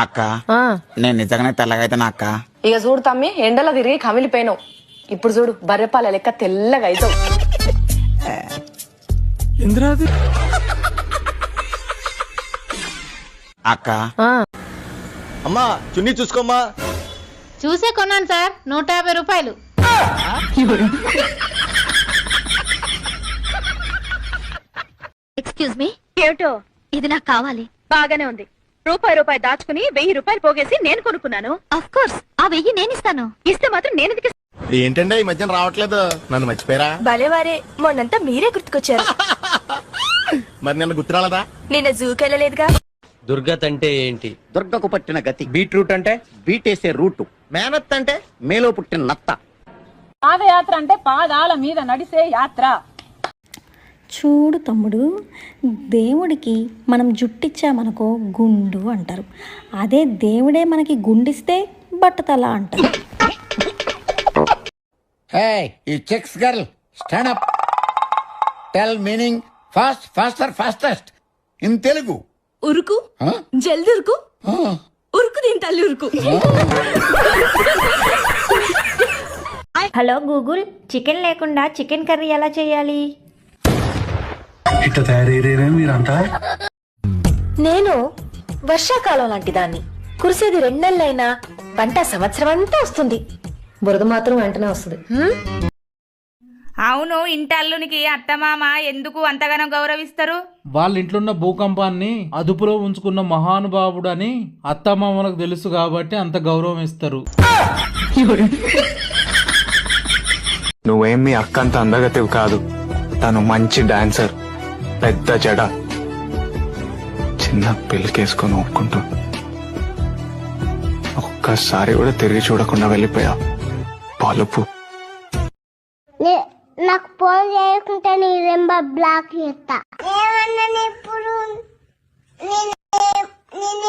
అక్క నేను నిజంగానే తెల్లగైతే అక్క. ఇక చూడు తమ్మి ఎండలో తిరిగి కమిలిపోయినావు ఇప్పుడు చూడు బర్రెపాల లెక్క తెల్లగా అవుతావు ఇంద్రాది. అక్క. అమ్మా చున్నీ చూసుకోమ్మా. చూసే కొన్నాను సార్ నూట యాభై రూపాయలు. ఎక్స్క్యూజ్ మీ ఏమిటో? ఇది నాకు కావాలి. బాగానే ఉంది. రూపాయి రూపాయి దాచుకుని వెయ్యి రూపాయలు పోగేసి నేను కొనుక్కున్నాను. అఫ్ కోర్స్ ఆ వెయ్యి నేను ఇస్తాను ఇస్తే మాత్రం నేను ఎందుకు ఏంటంటే ఈ మధ్యన రావట్లేదు. నన్ను మర్చిపోయారా? భలేవారే మొన్నంతా మీరే గుర్తుకొచ్చారు. మరి నిన్న గుర్తు రాలేదా నిన్న జూకెళ్ళలేదుగా దుర్గత్ అంటే ఏంటి? దుర్గకు పట్టిన గతి. బీట్రూట్ అంటే? బీటేసే రూటు. మేనత్ అంటే? మేలో పుట్టిన నత్త. పాదయాత్ర అంటే పాదాల మీద నడిసే యాత్ర. చూడు తమ్ముడు దేవుడికి మనం జుట్టిచ్చామనుకో గుండు అంటారు. అదే దేవుడే మనకి గుండిస్తే బట్టతల అంటారు. హే ఈ checks girl stand up tell meaning fast faster fastest in Telugu ఉరుకు? జల్ది ఉరుకు? ఉరుకు దీని తల్లి ఉరుకు. హలో గూగుల్ చికెన్ లేకుండా చికెన్ కర్రీ ఎలా చేయాలి? ఇట్లా తయారయ్యారే మీరంతా? నేను వర్షాకాలం లాంటి దాన్ని కురిసేది రెండెళ్ళైనా పంట సంవత్సరం అంతా వస్తుంది. బురద మాత్రం వెంటనే వస్తుంది. అవును ఇంటి అల్లునికి అత్తమామ ఎందుకు అంతగానో గౌరవిస్తారు? వాళ్ళ ఇంట్లో ఉన్న భూకంపాన్ని అదుపులో ఉంచుకున్న మహానుభావుడు అని అత్తమామలకు తెలుసు కాబట్టి అంత గౌరవం ఇస్తారు నువ్వేం మీ అక్క అంత అందగతివి కాదు. తను మంచి డాన్సర్. పెద్ద జడ. చిన్న పిల్లకేసుకొని ఒప్పుకుంటూ ఒక్కసారి కూడా తిరిగి చూడకుండా వెళ్ళిపోయా. పలుపు. నాకు ఫోన్ చేయకుంటే నీ రెంబ బ్లాక్ చేస్తా. ఏమన్నా ఇప్పుడు నేను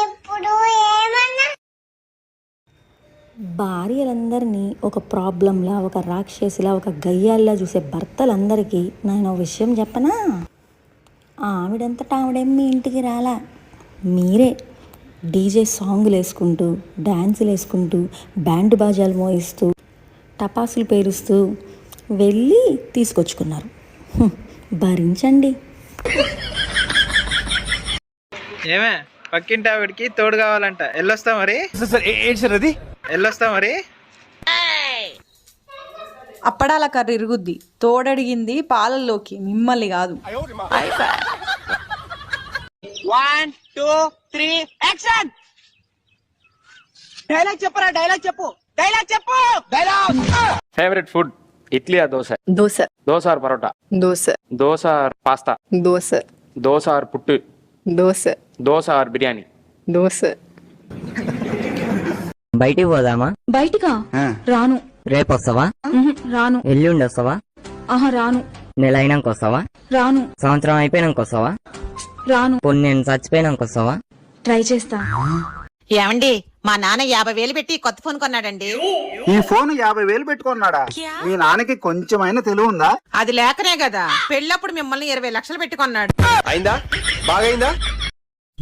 ఇప్పుడు ఏమన్నా భార్యలందరినీ ఒక ప్రాబ్లంలా ఒక రాక్షసిలా ఒక గయ్యాల్లా చూసే భర్తలందరికీ నేను విషయం చెప్పనా? ఆవిడంతటా ఆవిడేం మీ ఇంటికి రాలా? మీరే డీజే సాంగులు వేసుకుంటూ డ్యాన్సులు వేసుకుంటూ బ్యాండ్ బాజాలు మోయిస్తూ టపాసులు పేరుస్తూ వెళ్ళి తీసుకొచ్చుకున్నారు. భరించండి. ఏమే పక్కింటి ఆవిడకి తోడు కావాలంట. ఎల్లొస్తా మరి? ఏంటి సార్ అది? ఎల్లొస్తా మరి? అప్పడాల కర్రీ ఇరుగుద్ది. తోడడిగింది పాలల్లోకి మిమ్మల్ని కాదు. ఫేవరెట్ ఫుడ్ ఇడ్లీ ఆ dosa? Dosa. Dosa or parotta? Dosa. Dosa or pasta? Dosa. Dosa or puttu? Dosa. Dosa or biryani? Dosa. బయటికి పోదామా? బయటికా? రాను. రేపు వస్తావా రాను. ఎల్లుండి వస్తావా ఆహా రాను. నెల అయినాక వస్తావా రాను. సంవత్సరం అయిపోయినాక వస్తావా రాను. కొన్ని నేను చచ్చిపోయినాక వస్తావా? ట్రై చేస్తా. ఏమండి మా నాన్న యాభై వేలు పెట్టి కొత్త ఫోన్ కొన్నాడండి. ఈ ఫోన్ యాభై వేలు పెట్టుకున్నాడా? మీ నాన్నకి కొంచెమైనా తెలివి ఉందా? అది లేకనే కదా. పెళ్ళప్పుడు మిమ్మల్ని ఇరవై లక్షలు పెట్టి కొన్నాడు. అయిందా? బాగైందా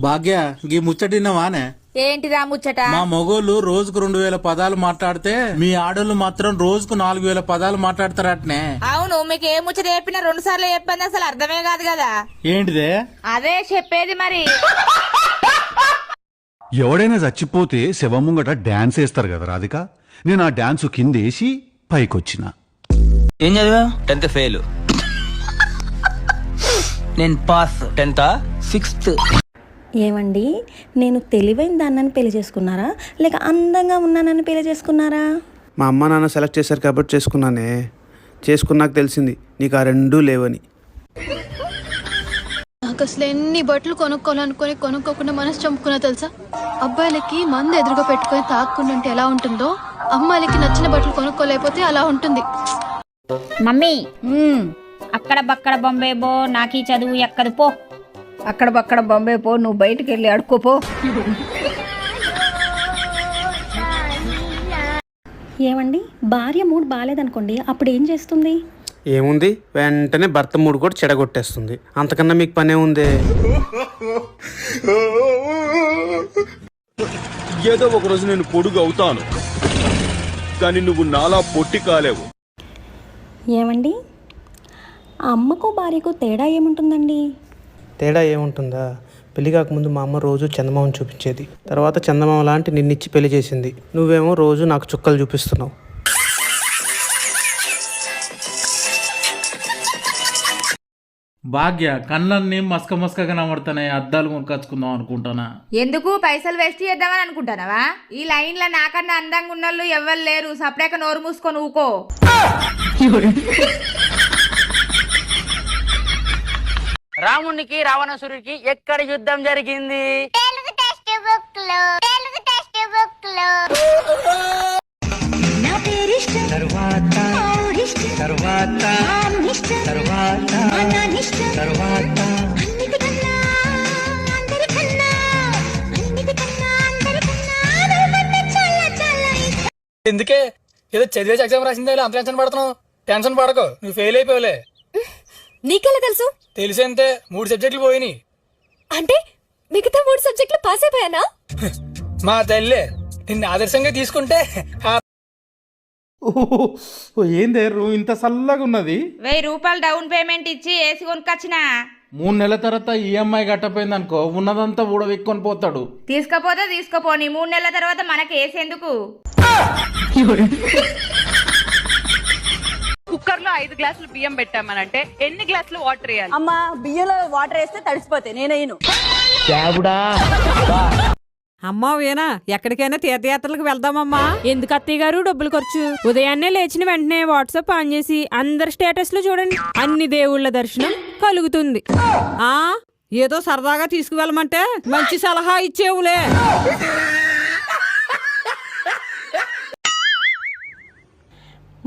భాగ్య గీ ముచ్చటినవానే ఏంటిదా ముచ్చట? మా మొగోళ్ళు రోజుకు రెండు వేల పదాలు మాట్లాడితే మీ ఆడోళ్ళు మాత్రం రోజుకు నాలుగు వేల పదాలు మాట్లాడతారటనే. అవును మీకు ఏ ముచ్చట చెప్పినా రెండు సార్లు చెప్పింది అసలు అర్థమే కాదు కదా. ఏంటిదే? అదే చెప్పేది మరి. ఎవడైనా చచ్చిపోతే శవం ముంగట డాన్స్ వేస్తారు కదా రాధిక? నేను ఆ డాన్స్ కిందేసి పైకొచ్చిన. ఏం చదివా? Tenth fail. నేను పాస్. టెన్త్? సిక్స్త్. ఏమండి? నేను తెలివైన దాన్నని పెళ్ళి చేసుకున్నారా? లేక అందంగా ఉన్నానని పెళ్ళి చేసుకున్నారా? మా అమ్మ నాన్న సెలెక్ట్ చేశారు కాబట్టి చేసుకున్నానే. చేసుకున్నాక తెలిసింది నీకు ఆ రెండూ లేవని. నాకు అసలు ఎన్ని బట్టలు కొనుక్కోవాలనుకొని కొనుక్కోకుండా మనసు చంపుకున్నా తెలుసా? అబ్బాయిలకి మందు ఎదురుగా పెట్టుకొని తాక్కుండా ఉంటే ఎలా ఉంటుందో అమ్మాయిలకి నచ్చిన బట్టలు కొనుక్కోలేకపోతే అలా ఉంటుంది. మమ్మీ! అక్కడ బక్కడ బొంబే బో నాకు ఈ చదువు ఎక్కదు పో. అక్కడ బక్కడ బొంబే పో నువ్వు బయటికి వెళ్ళి అడుక్కోపో ఏమండి? భార్య మూడ్ బాగాలేదనుకోండి అప్పుడు ఏం చేస్తుంది? ఏముంది? వెంటనే భర్త మూడు కూడా చెడగొట్టేస్తుంది. అంతకన్నా మీకు పనే ఉందే? ఏదో ఒక రోజు నేను పొడుగు అవుతాను. కానీ నువ్వు నాలా పొట్టి కాలేవు. ఏమండి? ఆ అమ్మకు భార్యకు తేడా ఏముంటుందండి? తేడా ఏముంటుందా? పెళ్ళి కాకముందు మా అమ్మ రోజు చందమామను చూపించేది. తర్వాత చందమామ లాంటి నిన్నిచ్చి పెళ్ళి చేసింది. నువ్వేమో రోజు నాకు చుక్కలు చూపిస్తున్నావు. భాగ్య కళ్ళన్నీ మస్క మస్కగా నమడుతున్నాయి. అద్దాలు కొనుకొచ్చుకుందాం అనుకుంటానా? ఎందుకు? పైసలు వేస్ట్ చేద్దామని అనుకుంటానవా? ఈ లైన్లో నాకన్నా అందంగా ఉన్నోళ్ళు ఎవ్వరు లేరు. సపరేక నోరు మూసుకొని ఊకో. రామునికి రావణసురుడికి ఎక్కడ యుద్ధం జరిగింది? తెలుగు టెక్స్ట్ బుక్లో తెలుగు టెక్స్ట్ బుక్లో నా పేరు ఇష్టం తరువాత తరువాత తరువాత. తరువాత అన్నిటికన్నా అందరికన్నా అన్నిటికన్నా అందరికన్నా నువ్వన్నా చాలా చాలా ఇష్టం. ఎందుకే? ఏదో చదివేసి ఎగ్జామ్ రాసిందే అంత టెన్షన్ పడుతున్నావు? టెన్షన్ పడకు. నువ్వు ఫెయిల్ అయిపోలే నీకెలా తెలుసు? తెలిసంతే మూడు సబ్జెక్టులు పోయినాయి. అంటే మిగతా మూడు సబ్జెక్టులు పాస్ అయిపోయానా? మా తల్లి నిన్ను ఆదర్శంగా తీసుకుంటే ఆ ఓ ఏందే రూ ఇంత చల్లగా ఉన్నది? వెయ్యి రూపాయలు డౌన్ పేమెంట్ ఇచ్చి ఏసి కొనుకొచ్చిన? మూడు నెలల తర్వాత ఈఎంఐ కట్టపోయింది అనుకో ఉన్నదంతా ఊడవిక్కొని పోతాడు. తీసుకపోతే తీసుకపోని మూడు నెలల తర్వాత మనకి ఏసి ఎందుకు? కుక్కర్లో ఐదు గ్లాసులు బియ్యం పెట్టామనంటే ఎన్ని గ్లాసులు వాటర్ వేయాలి? అమ్మా బియ్యంలో వాటర్ వేస్తే తడిసిపోతాయి నేనయ్యను అమ్మా వేనా ఎక్కడికైనా తీర్థయాత్రలకు వెళ్దామమ్మా. ఎందుకు అత్తయ్య గారు డబ్బులు ఖర్చు? ఉదయాన్నే లేచిన వెంటనే వాట్సాప్ ఆన్ చేసి అందరి స్టేటస్లో చూడండి. అన్ని దేవుళ్ళ దర్శనం కలుగుతుంది. ఆ ఏదో సరదాగా తీసుకువెళ్ళమంటే మంచి సలహా ఇచ్చేవులే.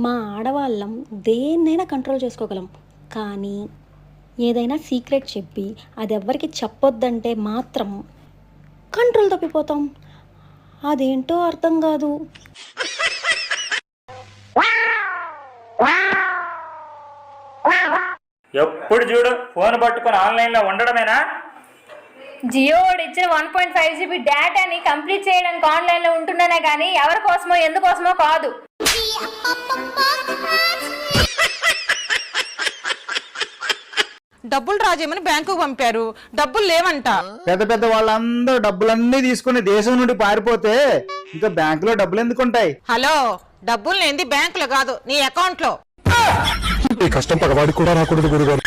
మా ఆడవాళ్ళం దేన్నైనా కంట్రోల్ చేసుకోగలం. కానీ ఏదైనా సీక్రెట్ చెప్పి అది ఎవ్వరికి చెప్పొద్దంటే మాత్రం కంట్రోల్ తప్పిపోతాం. అదేంటో అర్థం కాదు. ఎప్పుడు చూడు ఫోన్ పట్టుకొని ఆన్లైన్లో ఉండడమేనా? జియో ఇచ్చిన వన్ పాయింట్ ఫైవ్ జీబీ డేటాని కంప్లీట్ చేయడానికి ఆన్లైన్లో ఉంటున్నానే కానీ ఎవరి కోసమో ఎందుకోసమో కాదు. డబ్బులు రాజేమని బ్యాంకు పంపారు. డబ్బులు లేవంట. పెద్ద పెద్ద వాళ్ళందరూ డబ్బులన్నీ తీసుకుని దేశం నుండి పారిపోతే ఇంకా బ్యాంకులో డబ్బులు ఎందుకు ఉంటాయి హలో డబ్బులు లేనిది బ్యాంకులో కాదు నీ అకౌంట్లో ఈ కష్టం పగవాడికి కూడా రాకూడదు గురుగారు.